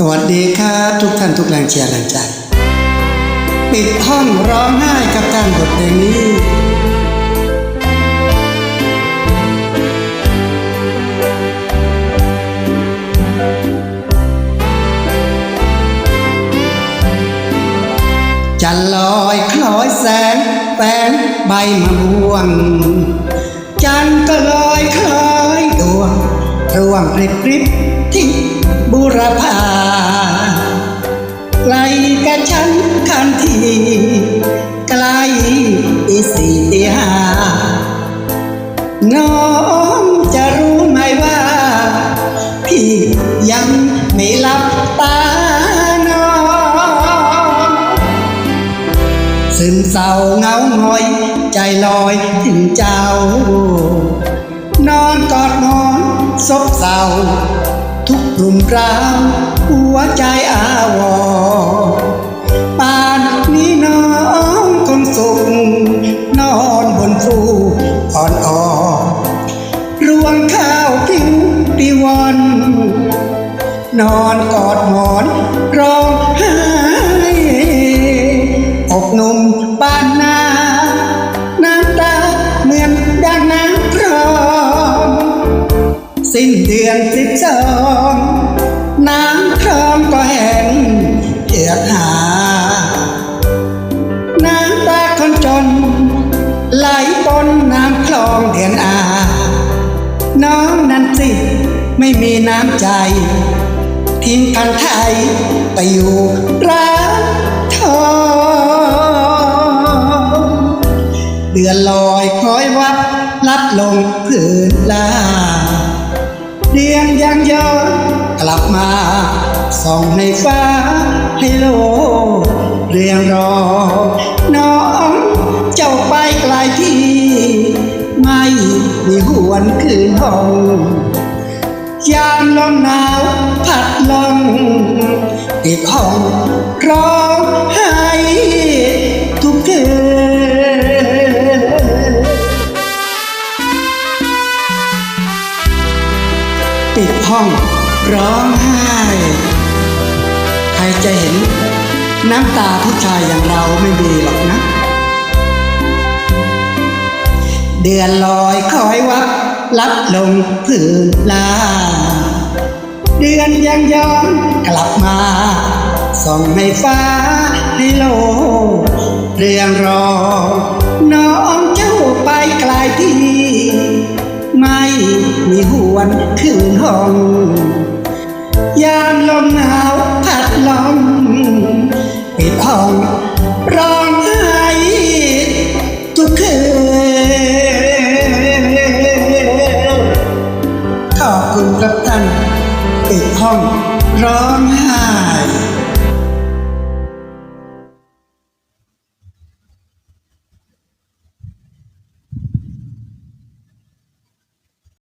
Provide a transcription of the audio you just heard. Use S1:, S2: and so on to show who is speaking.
S1: สวัสดีครับทุกท่านทุกแรงเชียร์แรงใจ ปิดห้องร้องไห้กับการบทเพลงนี้ จะลอยคล้อยแสงแฝงใบมะม่วง จันทร์ก็ลอยคล้อยดวงร่วงริบริบที่บุรพา ไกลตีสี่ตีห้าน้องจะรู้ไหมว่า พี่ยังไม่หลับตานอนซึมเศร้าเงาหงอย ใจลอยถึงเจ้า นอนกอดหมอนซบเศร้าทุกกลุ่มกราวหัวใจอาวร นอนกอดหมอนร้องไห้อกหนุ่มบ้านนาน้ำตาเหมือนดังน้ำครองสิ้นเดือนสิบสองน้ำครองก็แห้งเกียดหา น้ำตาคนจน ไหลปนน้ำคลองเดือนอา น้องนั้นสิไม่มีน้ำใจ ทิ้งกันไทย ไปอยู่ร้านทองเดือนลอยคอยวับลับลงพื้นลาเดือนยังย้อนกลับมาส่องในฟ้าให้โลกเรียงรอน้องเจ้าไปไกลที่ ไม่มีหวนคืนห้องยามลมหนาวพัดล องร้องไห้ทุกคืนปิดห้องร้องไห้ ใครจะเห็นน้ำตาผู้ชายอย่างเราไม่มีหรอกนะ เดือนลอยคอยวับลับลงพื้นลา เดือนยังย้อนกลับมา ส่องให้ฟ้าให้โลกเรียงรอ น้องเจ้าไปไกลที่ ไม่มีหวนคืนห้อง ยามลมหนาวพัดลมปิดห้องร้องไห้ทุกคืนขอบคุณครับท่านปิดห้องร้องไห้